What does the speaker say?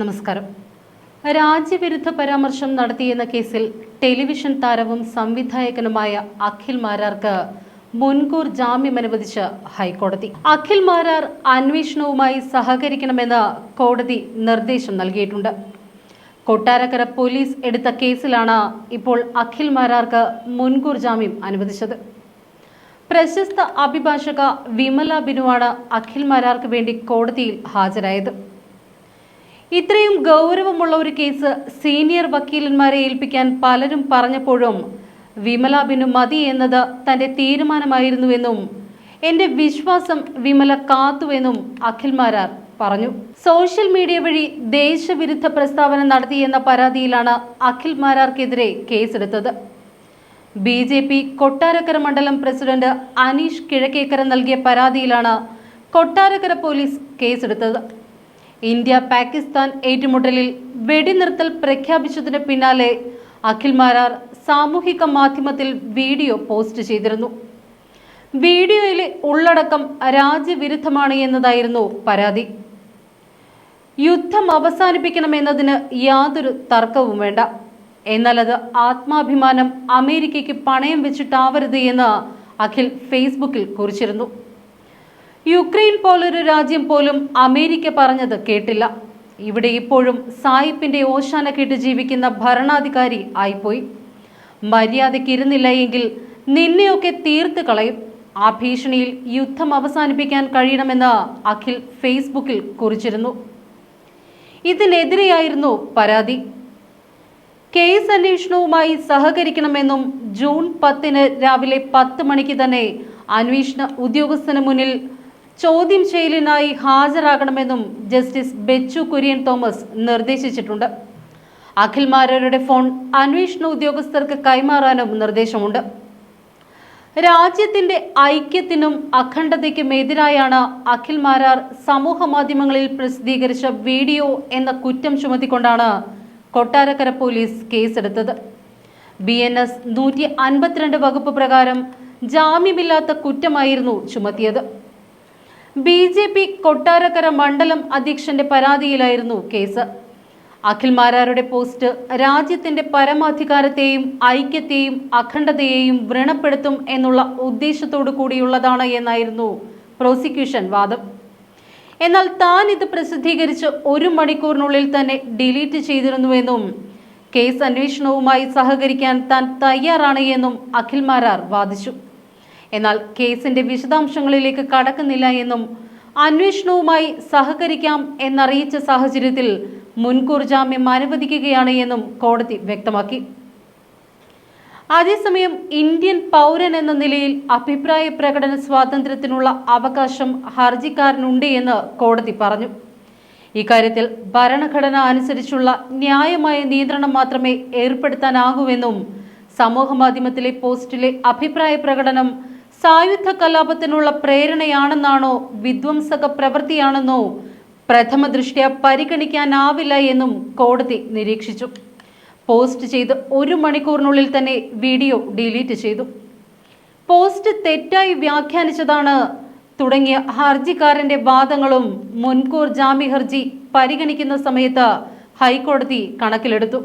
നമസ്കാരം. രാജ്യവിരുദ്ധ പരാമർശം നടത്തിയെന്ന കേസിൽ ടെലിവിഷൻ താരവും സംവിധായകനുമായ അഖിൽ മാരാർക്ക് മുൻകൂർ ജാമ്യം അനുവദിച്ച് ഹൈക്കോടതി. അഖിൽ മാരാർ അന്വേഷണവുമായി സഹകരിക്കണമെന്ന് കോടതി നിർദ്ദേശം നൽകിയിട്ടുണ്ട്. കൊട്ടാരക്കര പോലീസ് എടുത്ത കേസിലാണ് ഇപ്പോൾ അഖിൽ മാരാർക്ക് മുൻകൂർ ജാമ്യം അനുവദിച്ചത്. പ്രശസ്ത അഭിഭാഷക വിമല ബിനുവാണ് അഖിൽ മാരാർക്ക് വേണ്ടി കോടതിയിൽ ഹാജരായത്. ഇത്രയും ഗൗരവമുള്ള ഒരു കേസ് സീനിയർ വക്കീലന്മാരെ ഏൽപ്പിക്കാൻ പലരും പറഞ്ഞപ്പോഴും വിമല ബിനു മതി എന്നത് തന്റെ തീരുമാനമായിരുന്നുവെന്നും എന്റെ വിശ്വാസം വിമല കാത്തുവെന്നും അഖിൽ മാരാർ പറഞ്ഞു. സോഷ്യൽ മീഡിയ വഴി ദേശവിരുദ്ധ പ്രസ്താവന നടത്തിയെന്ന പരാതിയിലാണ് അഖിൽ മാരാർക്കെതിരെ കേസെടുത്തത്. ബി ജെ പി കൊട്ടാരക്കര മണ്ഡലം പ്രസിഡന്റ് അനീഷ് കിഴക്കേക്കര നൽകിയ പരാതിയിലാണ് കൊട്ടാരക്കര പോലീസ് കേസെടുത്തത്. ഇന്ത്യ പാകിസ്ഥാൻ ഏറ്റുമുട്ടലിൽ വെടിനിർത്തൽ പ്രഖ്യാപിച്ചതിന് പിന്നാലെ അഖിൽ മാരാർ സാമൂഹിക മാധ്യമത്തിൽ വീഡിയോ പോസ്റ്റ് ചെയ്തിരുന്നു. വീഡിയോയിലെ ഉള്ളടക്കം രാജ്യവിരുദ്ധമാണ് എന്നതായിരുന്നു പരാതി. യുദ്ധം അവസാനിപ്പിക്കണമെന്നതിന് യാതൊരു തർക്കവും വേണ്ട. എന്നാൽ അത് ആത്മാഭിമാനം അമേരിക്കയ്ക്ക് പണയം വെച്ചിട്ടാവരുത് എന്ന് അഖിൽ ഫേസ്ബുക്കിൽ കുറിച്ചിരുന്നു. യുക്രൈൻ പോലൊരു രാജ്യം പോലും അമേരിക്ക പറഞ്ഞത് കേട്ടില്ല. ഇവിടെ ഇപ്പോഴും സായിപ്പിന്റെ ഓശാന കേട്ട് ജീവിക്കുന്ന ഭരണാധികാരി ആയിപ്പോയി. മര്യാദയ്ക്ക് ഇരുന്നില്ല എങ്കിൽ നിന്നെയൊക്കെ തീർത്ത് കളയും. ആ ഭീഷണിയിൽ യുദ്ധം അവസാനിപ്പിക്കാൻ കഴിയണമെന്ന് അഖിൽ ഫേസ്ബുക്കിൽ കുറിച്ചിരുന്നു. ഇതിനെതിരെയായിരുന്നു പരാതി. കേസ് അന്വേഷണവുമായി സഹകരിക്കണമെന്നും ജൂൺ പത്തിന് രാവിലെ പത്ത് മണിക്ക് തന്നെ അന്വേഷണ ഉദ്യോഗസ്ഥന് മുന്നിൽ ചോദ്യം ചെയ്യലിനായി ഹാജരാകണമെന്നും ജസ്റ്റിസ് ബെച്ചു കുര്യൻ തോമസ് നിർദ്ദേശിച്ചിട്ടുണ്ട്. അഖിൽ മാരാരുടെ ഫോൺ അന്വേഷണ ഉദ്യോഗസ്ഥർക്ക് കൈമാറാനും നിർദ്ദേശമുണ്ട്. രാജ്യത്തിന്റെ ഐക്യത്തിനും അഖണ്ഡതയ്ക്കും എതിരായാണ് അഖിൽ മാരാർ സമൂഹ മാധ്യമങ്ങളിൽ പ്രസിദ്ധീകരിച്ച വീഡിയോ എന്ന കുറ്റം ചുമത്തിക്കൊണ്ടാണ് കൊട്ടാരക്കര പോലീസ് കേസെടുത്തത്. ബി എൻ എസ് നൂറ്റി അൻപത്തിരണ്ട് വകുപ്പ് പ്രകാരം ജാമ്യമില്ലാത്ത കുറ്റമായിരുന്നു ചുമത്തിയത്. ബി ജെ പി കൊട്ടാരക്കര മണ്ഡലം അധ്യക്ഷന്റെ പരാതിയിലായിരുന്നു കേസ്. അഖിൽ മാരാരുടെ പോസ്റ്റ് രാജ്യത്തിന്റെ പരമാധികാരത്തെയും ഐക്യത്തെയും അഖണ്ഡതയെയും വ്രണപ്പെടുത്തും എന്നുള്ള ഉദ്ദേശത്തോടു കൂടിയുള്ളതാണ് എന്നായിരുന്നു പ്രോസിക്യൂഷൻ വാദം. എന്നാൽ താൻ ഇത് പ്രസിദ്ധീകരിച്ച് ഒരു മണിക്കൂറിനുള്ളിൽ തന്നെ ഡിലീറ്റ് ചെയ്തിരുന്നുവെന്നും കേസ് അന്വേഷണവുമായി സഹകരിക്കാൻ താൻ തയ്യാറാണ് എന്നും അഖിൽ മാരാർ വാദിച്ചു. എന്നാൽ കേസിന്റെ വിശദാംശങ്ങളിലേക്ക് കടക്കുന്നില്ല എന്നും അന്വേഷണവുമായി സഹകരിക്കാം എന്നറിയിച്ച സാഹചര്യത്തിൽ മുൻകൂർ ജാമ്യം അനുവദിക്കുകയാണ് എന്നും കോടതി വ്യക്തമാക്കി. അതേസമയം ഇന്ത്യൻ പൗരൻ എന്ന നിലയിൽ അഭിപ്രായ പ്രകടന സ്വാതന്ത്ര്യത്തിനുള്ള അവകാശം ഹർജിക്കാരനുണ്ട് എന്ന് കോടതി പറഞ്ഞു. ഇക്കാര്യത്തിൽ ഭരണഘടന അനുസരിച്ചുള്ള ന്യായമായ നിയന്ത്രണം മാത്രമേ ഏർപ്പെടുത്താനാകൂവെന്നും സമൂഹമാധ്യമത്തിലെ പോസ്റ്റിലെ അഭിപ്രായ പ്രകടനം സായുധ കലാപത്തിനുള്ള പ്രേരണയാണെന്നാണോ വിധ്വംസക പ്രവൃത്തിയാണെന്നോ പ്രഥമ ദൃഷ്ട്യ പരിഗണിക്കാനാവില്ല എന്നും കോടതി നിരീക്ഷിച്ചു. പോസ്റ്റ് ചെയ്ത് ഒരു മണിക്കൂറിനുള്ളിൽ തന്നെ വീഡിയോ ഡിലീറ്റ് ചെയ്തു. പോസ്റ്റ് തെറ്റായി വ്യാഖ്യാനിച്ചതാണ് തുടങ്ങിയ ഹർജിക്കാരന്റെ വാദങ്ങളും മുൻകൂർ ജാമ്യ ഹർജി പരിഗണിക്കുന്ന സമയത്ത് ഹൈക്കോടതി കണക്കിലെടുത്തു.